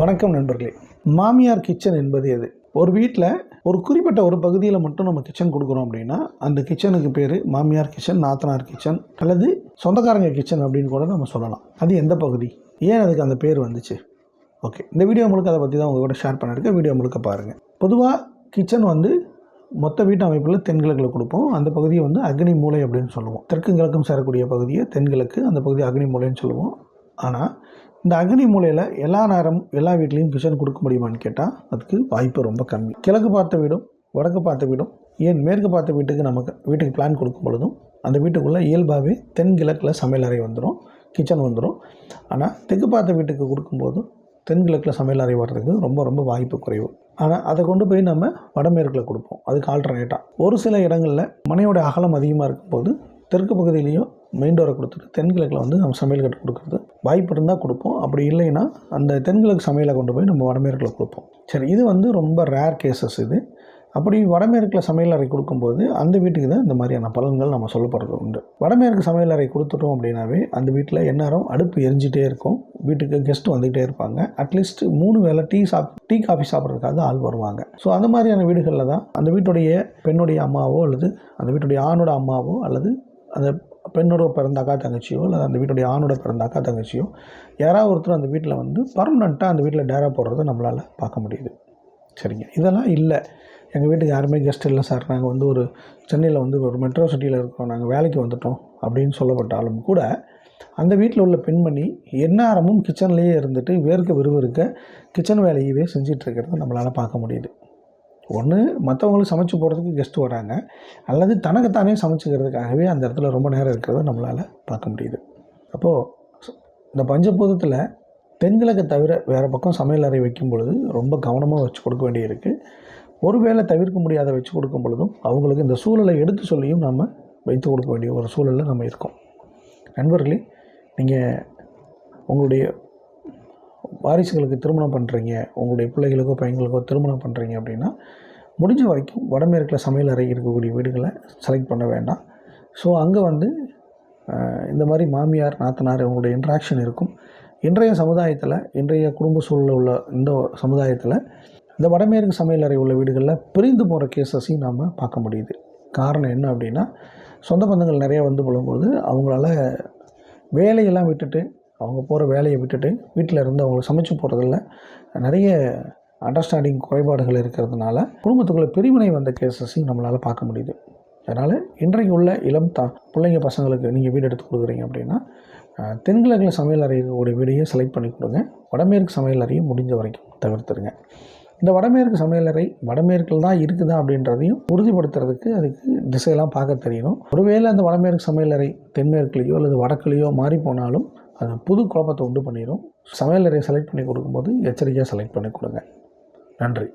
வணக்கம் நண்பர்களே. மாமியார் கிச்சன் என்பது எது? ஒரு வீட்டில் ஒரு குறிப்பிட்ட ஒரு பகுதியில் மட்டும் நம்ம கிச்சன் கொடுக்குறோம் அப்படின்னா அந்த கிச்சனுக்கு பேர் மாமியார் கிச்சன் நாத்தனார் கிச்சன் அல்லது சொந்தக்காரங்க கிச்சன் அப்படின்னு கூட நம்ம சொல்லலாம். அது எந்த பகுதி? ஏன் அதுக்கு அந்த பேர் வந்துச்சு? ஓகே. இந்த வீடியோ முழுக்க அதை பற்றி தான் உங்கள் கூட ஷேர் பண்ணியிருக்கேன். வீடியோ முழுக்க பாருங்கள் பொதுவாக கிச்சன் வந்து மொத்த வீட்டு அமைப்பில் தென்கிழக்கில் கொடுப்போம். அந்த பகுதியை வந்து அக்னி மூலை அப்படின்னு சொல்லுவோம். தெற்கு கிழக்கும் சேரக்கூடிய பகுதியை தென்கிழக்கு அந்த பகுதி அக்னி மூலைன்னு சொல்லுவோம். ஆனால் இந்த அக்னி மூலையில் எல்லா நேரம் எல்லா வீட்லேயும் கிச்சன் கொடுக்க முடியுமான்னு கேட்டால் அதுக்கு வாய்ப்பு ரொம்ப கம்மி. கிழக்கு பார்த்த வீடும் வடக்கு பார்த்த வீடும் ஏன் மேற்கு பார்த்த வீட்டுக்கு நமக்கு வீட்டுக்கு பிளான் கொடுக்கும் பொழுதும் அந்த வீட்டுக்குள்ளே இயல்பாகவே தென்கிழக்கில் அறை வந்துடும் கிச்சன் வந்துடும் ஆனால் தெற்கு பார்த்த வீட்டுக்கு கொடுக்கும்போது தென்கிழக்கில் அறை வர்றதுக்கு ரொம்ப ரொம்ப வாய்ப்பு குறைவு. ஆனால் அதை கொண்டு போய் நம்ம வடமேற்கில் கொடுப்போம். அதுக்கு ஆல்டர்னேட்டாக ஒரு சில இடங்களில் மனையோட அகலம் அதிகமாக இருக்கும்போது தெற்கு பகுதியிலையும் மெயின் டோரை கொடுத்துட்டு தென்கிழக்கில் வந்து நம்ம சமையல் கட்டு கொடுக்குறது. வாய்ப்பு இருந்தால் கொடுப்போம். அப்படி இல்லைன்னா அந்த தென்கிழக்கு சமையலை கொண்டு போய் நம்ம வடமேற்கில் கொடுப்போம். சரி இது வந்து ரொம்ப ரேர் கேசஸ் இது. அப்படி வடமேற்கில் சமையல் அறை கொடுக்கும்போது அந்த வீட்டுக்கு தான் இந்த மாதிரியான பலன்கள் நம்ம சொல்லப்படுறது உண்டு. வடமேற்கு சமையல் அறை கொடுத்துட்டோம் அப்படின்னாவே அந்த வீட்டில் எந்நேரம் அடுப்பு எரிஞ்சிட்டே இருக்கும். வீட்டுக்கு கெஸ்ட் வந்துகிட்டே இருப்பாங்க. அட்லீஸ்ட் மூணு வேளை டீ சாப் டீ காஃபி சாப்பிட்றதுக்காக ஆள் வருவாங்க. ஸோ அந்த மாதிரியான வீடுகளில் தான் அந்த வீட்டுடைய பெண்ணுடைய அம்மாவோ அல்லது அந்த வீட்டுடைய ஆணோட அம்மாவோ அல்லது அந்த பெண்ணோட பிறந்த அக்கா தங்கச்சியோ இல்லை அந்த வீட்டுடைய ஆணோட பிறந்த அக்கா தங்கச்சியோ யாராவது ஒருத்தர் அந்த வீட்டில் வந்து பர்மனெண்ட்டாக அந்த வீட்டில் டேரா போடுறத நம்மளால் பார்க்க முடியுது. சரிங்க. இதெல்லாம் இல்லை. எங்கள் வீட்டுக்கு யாருமே கெஸ்ட் இல்லை சார் நாங்கள் வந்து ஒரு சென்னையில் வந்து ஒரு மெட்ரோ சிட்டியில் இருக்கோம். நாங்கள் வேலைக்கு வந்துட்டோம் அப்படின்னு சொல்லப்பட்டாலும் கூட அந்த வீட்டில் உள்ள பெண்மணி எந்நேரமும் கிச்சன்லேயே இருந்துட்டு வேர்க்க விறுவிறுக்க கிச்சன் வேலையவே செஞ்சிட்டு நம்மளால் பார்க்க முடியுது. ஒன்று மற்றவங்களுக்கு சமைச்சு போடுறதுக்கு கெஸ்ட்டு வராங்க. அல்லது தனக்குத்தானே சமைச்சிக்கிறதுக்காகவே அந்த இடத்துல ரொம்ப நேரம் இருக்கிறத நம்மளால் பார்க்க முடியுது. அப்போது இந்த பஞ்சபூதத்தில் பெண்களுக்கு தவிர வேறு பக்கம் சமையல் அறை வைக்கும் பொழுது ரொம்ப கவனமாக வச்சு கொடுக்க வேண்டியிருக்கு. ஒருவேளை தவிர்க்க முடியாத வச்சு கொடுக்கும் பொழுதும் அவங்களுக்கு இந்த சூழலை எடுத்து சொல்லியும் நம்ம வைத்து கொடுக்க வேண்டிய ஒரு சூழலில் நம்ம இருக்கோம். நண்பர்களே நீங்கள் உங்களுடைய வாரிசுகளுக்கு திருமணம் பண்ணுறீங்க உங்களுடைய பிள்ளைகளுக்கோ பையன்களுக்கோ திருமணம் பண்ணுறீங்க அப்படின்னா முடிஞ்ச வரைக்கும் வடமேற்கில் சமையல் அறை இருக்கக்கூடிய வீடுகளை செலக்ட் பண்ண வேண்டாம். ஸோ அங்கே வந்து இந்த மாதிரி மாமியார் நாத்தனார் அவங்களுடைய இன்ட்ராக்ஷன் இருக்கும். இன்றைய சமுதாயத்தில் இன்றைய குடும்ப சூழலில் உள்ள இந்த சமுதாயத்தில் இந்த வடமேற்கு சமையல் அறை உள்ள வீடுகளில் பிரிந்து போகிற கேசஸையும் நாம் பார்க்க முடியுது. காரணம் என்ன அப்படின்னா சொந்த பந்தங்கள் நிறைய வந்து போகும்போது அவங்களால வேலையெல்லாம் விட்டுட்டு அவங்க போகிற வேலையை விட்டுட்டு வீட்டில் இருந்து அவங்க சமைச்சு போகிறதில்ல நிறைய அண்டர்ஸ்டாண்டிங் குறைபாடுகள் இருக்கிறதுனால குடும்பத்துக்குள்ள பிரிவினை வந்த கேசஸையும் நம்மளால் பார்க்க முடியுது. அதனால் இன்றைக்கு உள்ள இளம் தா பிள்ளைங்க பசங்களுக்கு நீங்கள் வீடு எடுத்து கொடுக்குறீங்க அப்படின்னா தென்கிழக்கில் சமையல் அறையுடைய வீடையே செலக்ட் பண்ணி கொடுங்க. வடமேற்கு சமையல் அறையும் முடிஞ்ச வரைக்கும் தவிர்த்துருங்க. இந்த வடமேற்கு சமையலறை வடமேற்கில் தான் இருக்குதா அப்படின்றதையும் உறுதிப்படுத்துறதுக்கு அதுக்கு திசையெல்லாம் பார்க்க தெரியணும். ஒருவேளை அந்த வடமேற்கு சமையலறை தென்மேற்குலேயோ அல்லது வடக்குலேயோ மாறி போனாலும் அது புது குழப்பத்தை உண்டு பண்ணிடும். சமையலறையை செலக்ட் பண்ணி கொடுக்கும்போது எச்சரிக்கையாக செலக்ட் பண்ணி கொடுங்க. நன்றி.